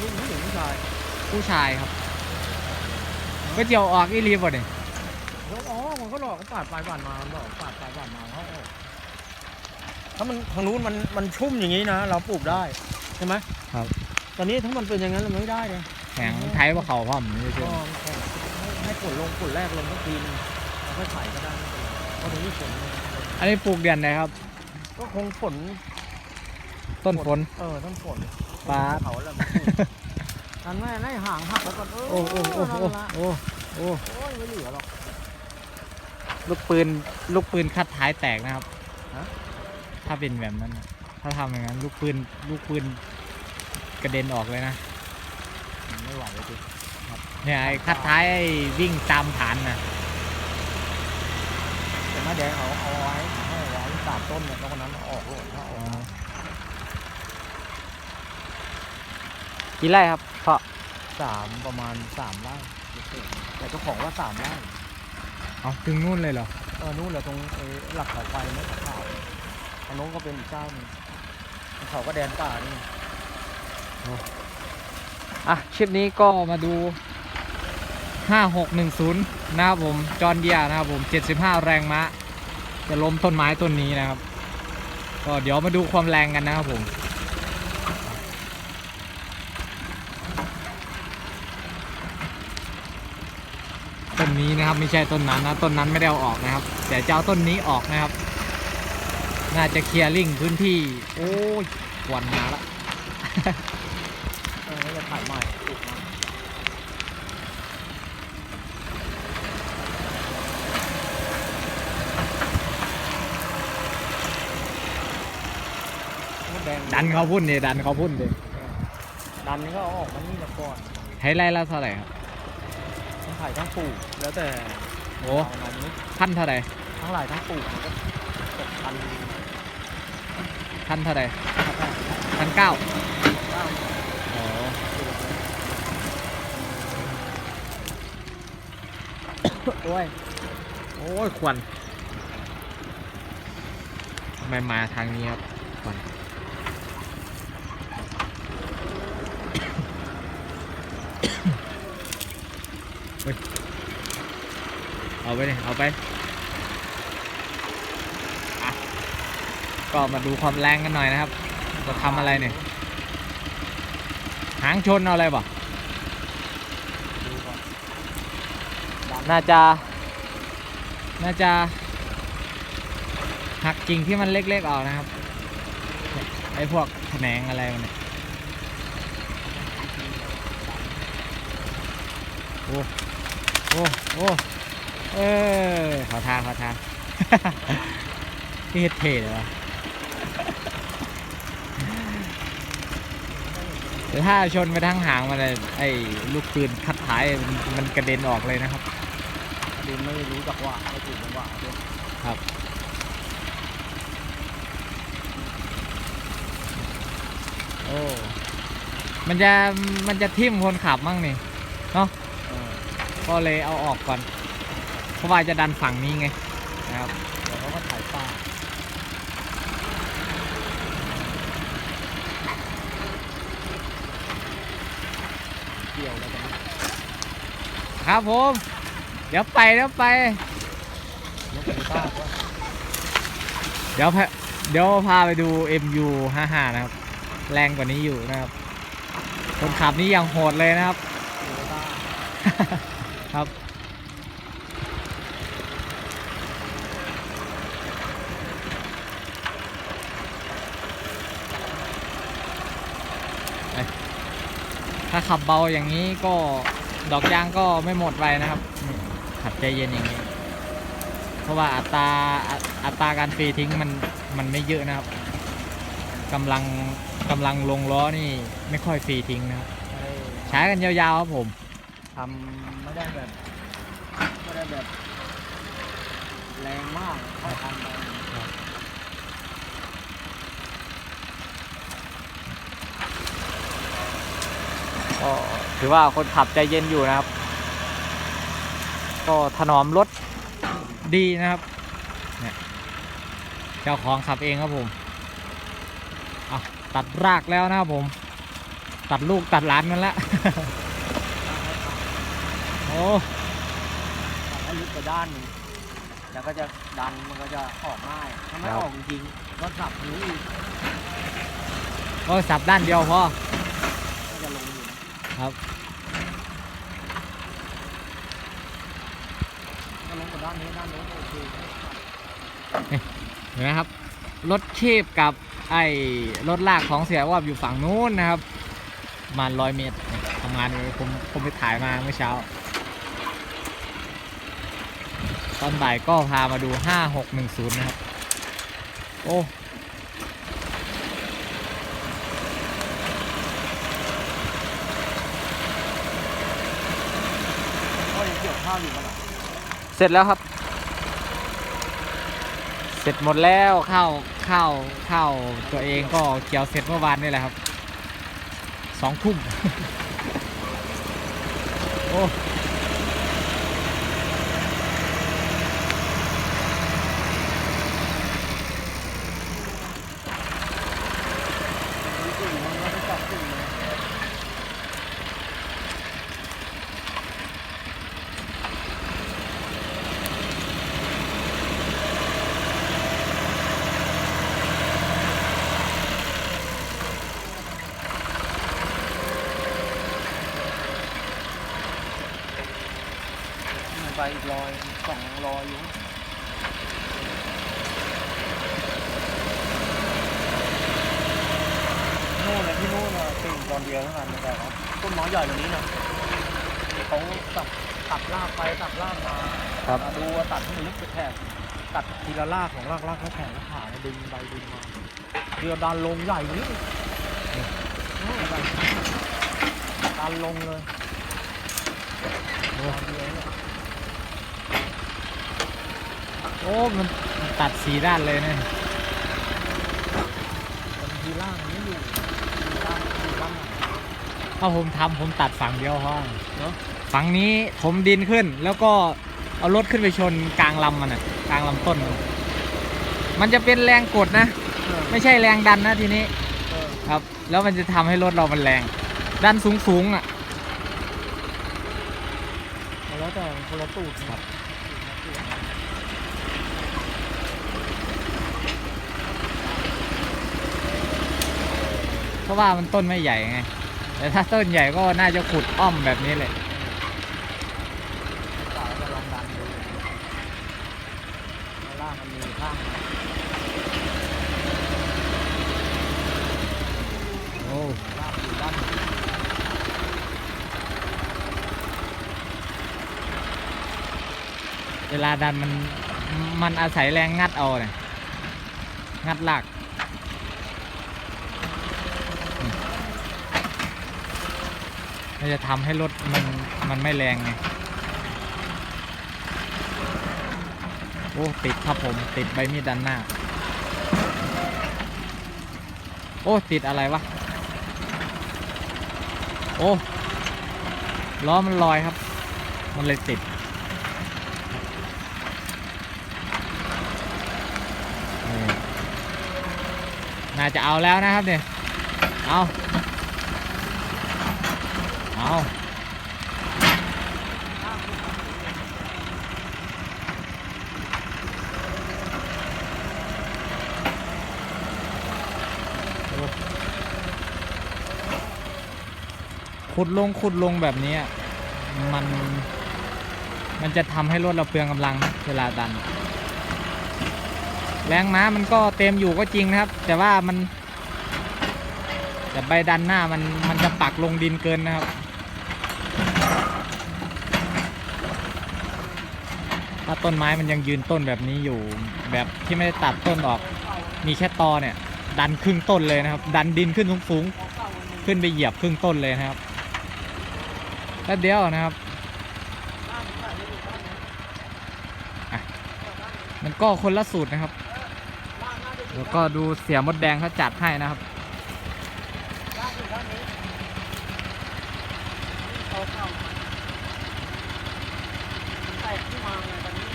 ลูกผู้หญิงผู้ชายผู้ชายครับก็เจียวออกอีรีบ่เนี่ยแล้วอ๋อมันก็หลอกเขาปาดไปปาดมามันหลอกปาดไปปาดมาเขาออกถ้ามันทางนู้นมันมันชุ่มอย่างนี้นะ เราปลูกได้ใช่ไหมครับ ตอนนี้ถ้ามันเป็นอย่างนั้นเราไม่ได้เลยแข็งไทยว่าเขาพร้อมนี่ก็ใช่ให้ให้ผลลงผลแรกลงสักทีนึงแล้วค่อยใส่ก็ได้ไม่เป็นไรเพราะตรงนี้ฝนมันอันนี้ปลูกเดือนไหนครับ ก็คงฝนต้นฝน เออต้นฝน ฟ้าเขาแล้วมันนั่นแม่ได้ห่างหักแล้วก่อนเออโอ้โอ้โอ้โอ้นั่นละโอ้โอ้โอ้ยไม่เหลือหรอกลูกปืนลูกปืนคัดท้ายแตกนะครับฮะถ้าเป็นแบบนั้นน่ะถ้าทำอย่างนั้นลูกปืนลูกปืนกระเด็นออกเลยนะไม่ไหวเลยจริงเนี่ยไอ้คัดท้ายไอ้วิ่งตามฐานนะแต่มาแดงเอาเอาไว้ให้เอาไว้สามต้นเนี่ยแล้วคนนั้นเอาออกโลดถ้าออก กี่ไร่ครับเพาะสามประมาณสามไร่แต่เจ้าของว่าสามไร่เอาถึงนู่นเลยเหรอเออนู่นแหละตรงไอ้หลักเสาไฟไม่ขาวทางโน้นก็เป็นอีกเจ้าหนึงเขาก็แดนป่านี่อะคลิปนี้ก็มาดู 5610 นะครับผม จอห์นเดียร์นะครับผม 75 แรงม้าจะล้มต้นไม้ต้นนี้นะครับ ก็เดี๋ยวมาดูความแรงกันนะครับผม ต้นนี้นะครับไม่ใช่ต้นนั้นนะต้นนั้นไม่ได้เอาออกนะครับ แต่จะเอาต้นนี้ออกนะครับ น่าจะเคลียร์ลิงพื้นที่ โอ้ยควันมาละเออแล้วจะถ่ายใหม่ปลูกมาโอ้แดงดันเขาพุ่นดิดันเขาพุ่นดิดันก็เอาออกมานี่ละก่อน ให้ไล่ละเท่าไหร่ครับ ทั้งถ่ายทั้งปลูกแล้วแต่โอ้เอาน้ำนี้พันเท่าไหร่ทั้งหลายทั้งปลูกมันก็ตกพันพันเท่าไหร่ครับพันเก้าเก้าอ๋อโอ้ยโอ้ยควันทำไมมาทางนี้ครับควันเฮ้ย เอาไปเลยเอาไป ก็มาดูความแรงกันหน่อยนะครับจะทำอะไรเนี่ย หางชนเอาอะไรบ่น่าจะ น่าจะ หักกิ่งที่มันเล็กๆออกนะครับ ไอ้พวกแขนงอะไรมันเนี่ยโอ้ โอ้ โอ้ เออขอทางขอทางที่เฮ็ดเท่เลยวะแต่ถ้าชนไปทั้งหางมันเลยไอ้ลูกปืนคัดท้ายมันมันกระเด็นออกเลยนะครับดินไม่รู้จักว่าไม่ถูกจังหวะด้วยโอ้มันจะมันจะทิ่มคนขับมั่งนี่เออก็เลยเอาออกก่อนเพ ราะว่าจะดันฝั่งนี้ไงนะครับเดี๋ยวเขาก็ถ่ายป้าเกี่ยวแล้วกันครับผม เดี๋ยวไปเดี๋ยวไปยกมือป้าด้วยเดี๋ยวพาเดี๋ยวพาไปดู MU 55นะครับ แรงกว่านี้อยู่นะครับ คนขับนี่ยังโหดเลยนะครับ มือป้า ครับ ถ้าขับเบาอย่างนี้ก็ดอกยางก็ไม่หมดไวนะครับนี่ขับใจเย็นอย่างนี้ เพราะว่าอัตราอัอัตราการฟรีทิ้งมันมันไม่เยอะนะครับกำลังกำลังลงล้อนี่ไม่ค่อยฟรีทิ้งนะครับเอ้ยใช้กันยาวๆครับผมทำไม่ได้แบบไม่ได้แบบแรงมากค่อยทำไป ก็ถือว่าคนขับใจเย็นอยู่นะครับ ก็ถนอมรถดีนะครับเนี่ยเจ้าของขับเองครับผมอะตัดรากแล้วนะครับผม ตัดลูกตัดหลานมันละโอ้ตัดให้ลึกไปด้านหนึงแล้วก็จะดันมันก็จะออกง่ายถ้าไม่ออกจริงๆก็สับนี้อีกก็สับด้านเดียวพอก็จะลงอยู่นะ ครับก็ลงกับด้านนี้ด้านโน้นโอเคเห็นไหมครับ รถคีบกับไอ้รถลากของเสียว่าอยู่ฝั่งนู้นนะครับประมาณร้อยเมตรทำงานอยู่ผมผมไปถ่ายมาเมื่อเช้า ตอนบ่ายก็พามาดู 5610 นะครับ โอ้ ยังเกี่ยวข้าวอยู่กันเหรอเสร็จแล้วครับ เสร็จหมดแล้วข้าวข้าวข้าวตัวเองก็เกี่ยวเสร็จเมื่อวานนี่แหละครับสองทุ่ม โอ้ สี่มันก็จะจับสี่เลย มัน ไปอีกรอยสองรอยอยู่นู่นนะที่นู่นนะติ่งตอนเดียวเท่านั้นแต่ว่าต้นไม้ใหญ่กว่านี้นะเขาตัดตัดรากไปตัดรากมาครับดูว่าตัดให้มันลึกไปแถบตัดทีละรากของรากรากเขาแถบแล้วผ่าดึงใบดึงมาเรือดันลงใหญ่กว่านี้ดันลงเลยโอ้ดันเดียเนี่ย โอ้มันมันตัดสีด้านเลยนะบางทีล่างมันไม่อยู่ทีล่างมันอยู่ล่างไหนถ้าผมทำผมตัดฝั่งเดียวพอเนาะฝั่งนี้ผมดินขึ้น แล้วก็เอารถขึ้นไปชนกลางลำมันอะกลางลำต้น มันมันจะเป็นแรงกดนะเออไม่ใช่แรงดันนะทีนี้เออครับ แล้วมันจะทำให้รถเรามันแรง ดันสูงสูงๆอะแล้วแต่คนละตูดครับ เพราะว่ามันต้นไม่ใหญ่ไง แต่ถ้าต้นใหญ่ก็น่าจะขุดอ้อมแบบนี้เลยโอ้เวลาดันมันมันอาศัยแรงงัดเอาเนี่ยงัดหลักอืม มันจะทำให้รถมันมันไม่แรงไง โอ้ ติดครับผม ติดใบมีดด้านหน้า โอ้ ติดอะไรวะ โอ้ล้อมันลอยครับ มันเลยติด น่าจะเอาแล้วนะครับเนี่ย เอา เอาขุดลงขุดลงแบบนี้มัน มันจะทำให้รถเราเปลืองกำลังเวลาดัน แรงม้ามันก็เต็มอยู่ก็จริงนะครับ แต่ว่ามันแต่ใบดันหน้ามันมันจะปักลงดินเกินนะครับ ถ้าต้นไม้มันยังยืนต้นแบบนี้อยู่ แบบที่ไม่ได้ตัดต้นออก มีแค่ตอเนี่ย ดันครึ่งต้นเลยนะครับ ดันดินขึ้นสูงๆขึ้นไปเหยียบครึ่งต้นเลยนะครับแป๊บเดียวนะครับมันก็คนละสูตรนะครับ แล้วก็ดูเสียมดแดงเขาจัดให้นะครับ เขาเข้าแตกขึ้นมาไงตอนนี้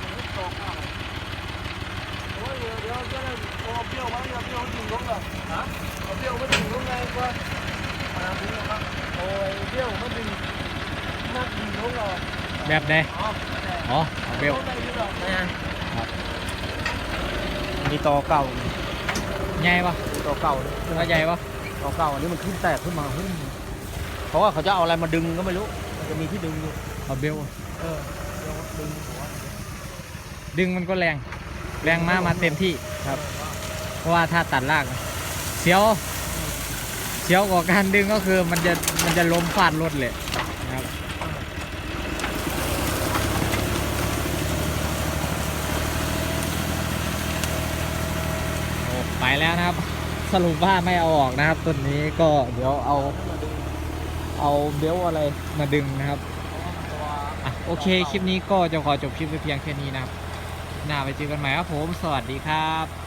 มันไม่ตรงเข้า โอ้ยเดี๋ยวเดี๋ยวจะได้เอาเปรี้ยวไว้เอาเปรี้ยวถึงลงเลยฮะเอาเปรี้ยวไว้ถึงลงไงว่ามาดึงนะครับโอ้ยเบี้ยวมันดึงมากดึงลงเราแบบใดอ๋ออ๋อเอาเบลครับมีต่อเก่าใหญ่ปะต่อเก่าตัวใหญ่ปะต่อเก่าอันนี้มันขึ้นแตกขึ้นมาหุ้มเพราะว่าเขาจะเอาอะไรมาดึงก็ไม่รู้มันจะมีที่ดึงอยู่เอาเบลเออเดี๋ยวดึงหัวดึงมันก็แรง แรงมากมาเต็มที่ครับเพ ราะว่าถ้าตัดรากเสียวเสียวกว่าการดึงก็คือมันจะมันจะล้มฟาดรถเลยนะครับโอ้ไปแล้วนะครับ สรุปว่าไม่เอาออกนะครับต้นนี้ก็เดี๋ยวเอา เอาเบลอะไรมาดึงนะครับอะโอเคคลิปนี้ก็จะขอจบคลิปไว้เพียงแค่นี้นะครับหน้าไปเจอกันใหม่ครับผม สวัสดีครับ